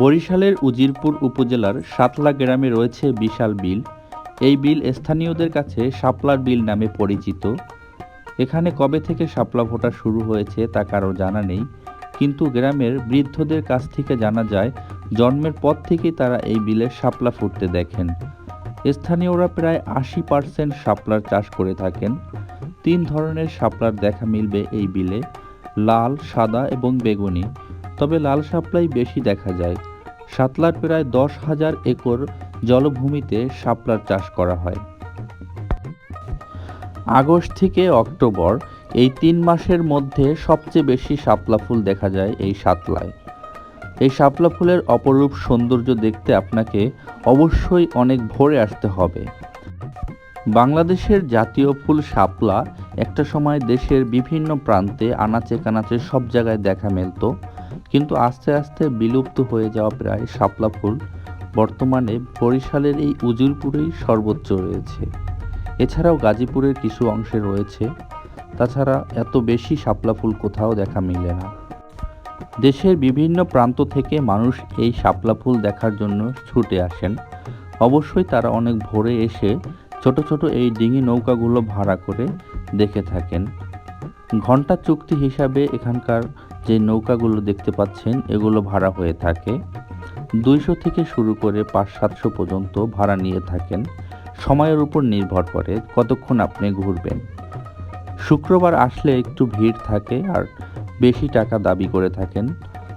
বরিশালের উজিরপুর উপজেলার সাতলা গ্রামে রয়েছে বিশাল বিল। এই বিল স্থানীয়দের কাছে শাপলার বিল নামে পরিচিত। এখানে কবে থেকে শাপলা ফোটা শুরু হয়েছে তা কারও জানা নেই, কিন্তু গ্রামের বৃদ্ধদের কাছ থেকে জানা যায়, জন্মের পর থেকেই তারা এই বিলে শাপলা ফুটতে দেখেন। স্থানীয়রা প্রায় আশি পার্সেন্ট শাপলার চাষ করে থাকেন। তিন ধরনের শাপলার দেখা মিলবে এই বিলে, লাল, সাদা এবং বেগুনি। তবে লাল শাপলাই বেশি দেখা যায়। সাতলার প্রায় দশ হাজার একর জলভূমিতে শাপলার চাষ করা হয়। আগস্ট থেকে অক্টোবর এই তিন মাসের মধ্যে সবচেয়ে বেশি শাপলা ফুল দেখা যায় এই সাতলায় এই শাপলা ফুলের অপরূপ সৌন্দর্য দেখতে আপনাকে অবশ্যই অনেক ভোরে আসতে হবে। বাংলাদেশের জাতীয় ফুল শাপলা একটা সময় দেশের বিভিন্ন প্রান্তে, আনাচে কানাচে সব জায়গায় দেখা মেলতো। কিন্তু আস্তে আস্তে বিলুপ্ত হয়ে যাওয়া প্রায় শাপলা ফুল বর্তমানে বরিশালের এই উজিরপুরেই সর্বোচ্চ রয়েছে। এছাড়াও গাজীপুরের কিছু অংশে রয়েছে। তাছাড়া এত বেশি শাপলা ফুল কোথাও দেখা মিলে না। দেশের বিভিন্ন প্রান্ত থেকে মানুষ এই শাপলা ফুল দেখার জন্য ছুটে আসেন। অবশ্যই তারা অনেক ভোরে এসে ছোট ছোট এই ডিঙি নৌকাগুলো ভাড়া করে দেখে থাকেন। ঘণ্টা চুক্তি হিসাবে এখানকার যে নৌকাগুলো দেখতে পাচ্ছেন, এগুলো ভাড়া হয়ে থাকে। দুইশো থেকে শুরু করে পাঁচ সাতশো পর্যন্ত ভাড়া নিয়ে থাকেন। সময়ের উপর নির্ভর করে কতক্ষণ আপনি ঘুরবেন। শুক্রবার আসলে একটু ভিড় থাকে আর বেশি টাকা দাবি করে থাকেন।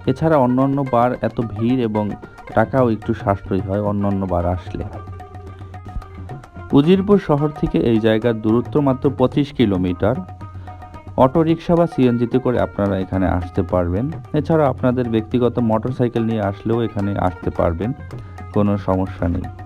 এছাড়া অন্যান্য বার এত ভিড় এবং টাকাও একটু সাশ্রয়ী হয় অন্যান্য বার আসলে। উজিরপুর শহর থেকে এই জায়গার দূরত্ব মাত্র পঁচিশ কিলোমিটার। অটো রিক্সা বা সিএনজিতে করে আপনারা এখানে আসতে পারবেন। এছাড়া আপনাদের ব্যক্তিগত মোটরসাইকেল নিয়ে আসলেও এখানে আসতে পারবেন। কোনো সমস্যা নেই।